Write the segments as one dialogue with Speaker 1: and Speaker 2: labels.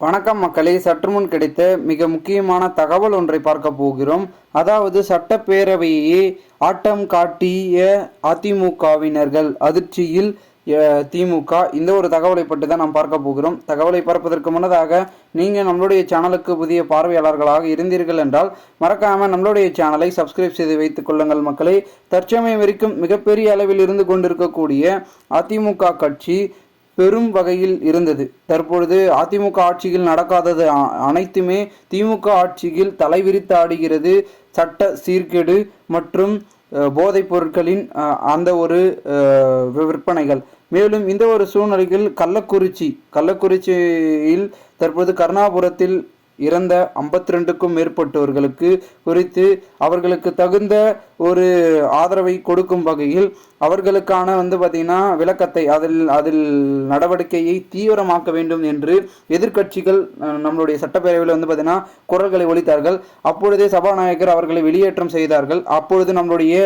Speaker 1: வணக்கம் மக்களே. சற்று முன் கிடைத்த மிக முக்கியமான தகவல் ஒன்றை பார்க்க போகிறோம். அதாவது சட்டப்பேரவையே ஆட்டம் காட்டிய அதிமுகவினர்கள் அதிர்ச்சியில் திமுக. இந்த ஒரு தகவலை பற்றி தான் நாம் பார்க்க போகிறோம். தகவலை பார்ப்பதற்கு முன்னதாக நீங்கள் நம்மளுடைய சேனலுக்கு புதிய பார்வையாளர்களாக இருந்தீர்கள் என்றால் மறக்காமல் நம்மளுடைய சேனலை சப்ஸ்கிரைப் செய்து வைத்துக் கொள்ளுங்கள் மக்களே. தற்சமயம் வரைக்கும் மிகப்பெரிய அளவில் இருந்து கொண்டிருக்கக்கூடிய அதிமுக கட்சி பெரும் வகையில் இருந்தது. தற்பொழுது அதிமுக ஆட்சியில் நடக்காதது அனைத்துமே திமுக ஆட்சியில் தலைவிரித்து ஆடுகிறது. சட்ட சீர்கேடு மற்றும் போதைப் பொருட்களின் அந்த ஒரு விற்பனைகள். மேலும் இந்த ஒரு சூழ்நிலையில் கள்ளக்குறிச்சி கள்ளக்குறிச்சியில் தற்போது கருணாபுரத்தில் இறந்த ஐம்பத்தி ரெண்டுக்கும் மேற்பட்டவர்களுக்கு குறித்து அவர்களுக்கு தகுந்த ஒரு ஆதரவை கொடுக்கும் வகையில் அவர்களுக்கான வந்து பார்த்திங்கன்னா விளக்கத்தை அதில் அதில் நடவடிக்கையை தீவிரமாக்க வேண்டும் என்று எதிர்க்கட்சிகள் நம்மளுடைய சட்டப்பேரவையில் வந்து பார்த்திங்கன்னா குரல்களை ஒழித்தார்கள் அப்பொழுதே சபாநாயகர் அவர்களை வெளியேற்றம் செய்தார்கள். அப்பொழுது நம்மளுடைய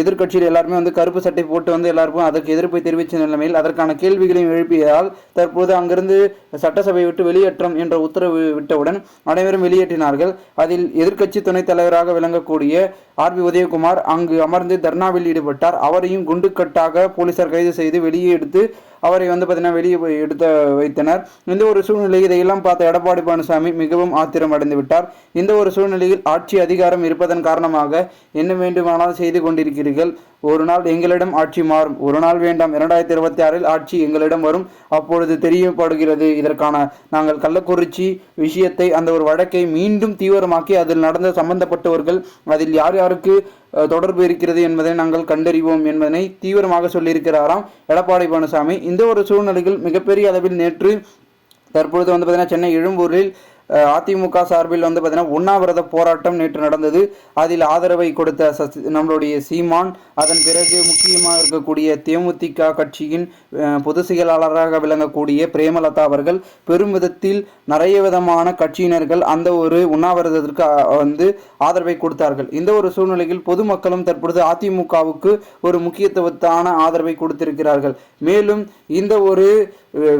Speaker 1: எதிர்கட்சியில் எதிர்க்கட்சியில் எல்லாருமே வந்து கருப்பு சட்டை போட்டு வந்து எல்லாருக்கும் அதற்கு எதிர்ப்பை தெரிவித்த நிலைமையில் அதற்கான கேள்விகளையும் எழுப்பியதால் தற்போது அங்கிருந்து சட்டசபையை விட்டு வெளியேற்றம் என்ற உத்தரவு விட்டவுடன் அனைவரும் வெளியேற்றினார்கள். அதில் எதிர்க்கட்சி துணைத் தலைவராக விளங்கக்கூடிய ஆர் பி உதயகுமார் அங்கு அமர்ந்து தர்ணாவில் ஈடுபட்டார். அவரையும் குண்டுக்கட்டாக போலீசார் கைது செய்து வெளியே எடுத்து அவரை வந்து பார்த்தீங்கன்னா வெளியே போய் எடுத்து வைத்தனர். இந்த ஒரு சூழ்நிலை இதையெல்லாம் பார்த்த எடப்பாடி பழனிசாமி மிகவும் ஆத்திரம் அடைந்து விட்டார். இந்த ஒரு சூழ்நிலையில் ஆட்சி அதிகாரம் இருப்பதன் காரணமாக என்ன வேண்டுமானால் செய்து கொண்டிருக்கிறீர்கள். ஒரு நாள் எங்களிடம் ஆட்சி மாறும். ஒரு நாள் வேண்டாம். இரண்டாயிரத்தி இருபத்தி ஆறில் ஆட்சி எங்களிடம் வரும். அப்பொழுது தெரியப்படுகிறது. இதற்கான நாங்கள் கள்ளக்குறிச்சி விஷயத்தை அந்த ஒரு வழக்கை மீண்டும் தீவிரமாக்கி அதில் நடந்த சம்பந்தப்பட்டவர்கள் அதில் யார் யாருக்கு தொடர்பு இருக்கிறது என்பதை நாங்கள் கண்டறிவோம் என்பதனை தீவிரமாக சொல்லியிருக்கிறாராம் எடப்பாடி பழனிசாமி. இந்த ஒரு சூழ்நிலையில் மிகப்பெரிய அளவில் நேற்று தற்பொழுது வந்து பார்த்தீங்கன்னா சென்னை எழும்பூரில் அதிமுக சார்பில் வந்து பார்த்தீங்கன்னா உண்ணாவிரத போராட்டம் நேற்று நடந்தது. அதில் ஆதரவை கொடுத்த சசி நம்மளுடைய சீமான் அதன் பிறகு முக்கியமாக இருக்கக்கூடிய தேமுதிக கட்சியின் பொது பொதுச் செயலாளராக விளங்கக்கூடிய பிரேமலதா அவர்கள் பெரும் விதத்தில் நிறைய விதமான கட்சியினர்கள் அந்த ஒரு உண்ணாவிரதத்திற்கு வந்து ஆதரவை கொடுத்தார்கள். இந்த ஒரு சூழ்நிலையில் பொதுமக்களும் தற்பொழுது அதிமுகவுக்கு ஒரு முக்கியத்துவத்தான ஆதரவை கொடுத்திருக்கிறார்கள். மேலும் இந்த ஒரு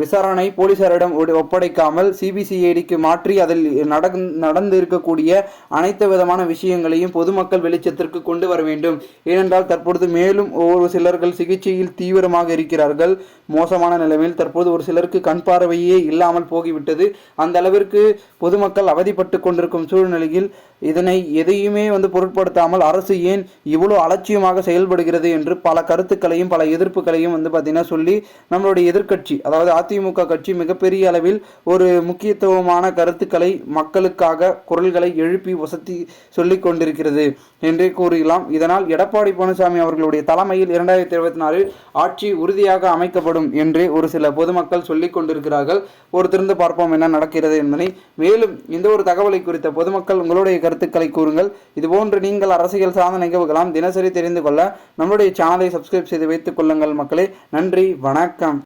Speaker 1: விசாரணை போலீசாரிடம் ஒப்படைக்காமல் சிபிசிஐடிக்கு மாற்றி அதில் நடந் நடந்து இருக்கக்கூடிய அனைத்து விதமான விஷயங்களையும் பொதுமக்கள் வெளிச்சத்திற்கு கொண்டு வர வேண்டும். ஏனென்றால் தற்பொழுது மேலும் ஒரு சிலர்கள் சிகிச்சையில் தீவிரமாக இருக்கிறார்கள். மோசமான நிலைமையில் தற்போது ஒரு சிலருக்கு கண் பார்வையே இல்லாமல் போகிவிட்டது. அந்த அளவிற்கு பொதுமக்கள் அவதிப்பட்டு கொண்டிருக்கும் சூழ்நிலையில் இதனை எதையுமே வந்து பொருட்படுத்தாமல் அரசு ஏன் இவ்வளவு அலட்சியமாக செயல்படுகிறது என்று பல கருத்துக்களையும் பல எதிர்ப்புகளையும் வந்து பார்த்தீங்கன்னா சொல்லி நம்மளுடைய எதிர்க்கட்சி அதாவது அதிமுக கட்சி மிகப்பெரிய அளவில் ஒரு முக்கியத்துவமான கருத்துக்களை மக்களுக்காக குரல்களை எழுப்பி வசதி சொல்லிக் கொண்டிருக்கிறது என்றே கூறலாம். இதனால் எடப்பாடி பழனிசாமி அவர்களுடைய தலைமையில் இரண்டாயிரத்தி இருபத்தி நாலில் ஆட்சி உறுதியாக அமைக்கப்படும் என்றே ஒரு சில பொதுமக்கள் சொல்லிக் கொண்டிருக்கிறார்கள். ஒரு திறந்து பார்ப்போம் என்ன நடக்கிறது என்பதை. மேலும் இந்த ஒரு தகவலை குறித்த பொதுமக்கள் உங்களுடைய கருத்துக்களை கூறுங்கள். இதுபோன்று நீங்கள் அரசியல் சார்ந்த நிகழ்வுகளாம் தினசரி தெரிந்து கொள்ள நம்மளுடைய சேனலை சப்ஸ்கிரைப் செய்து வைத்துக் கொள்ளுங்கள் மக்களே. நன்றி வணக்கம்.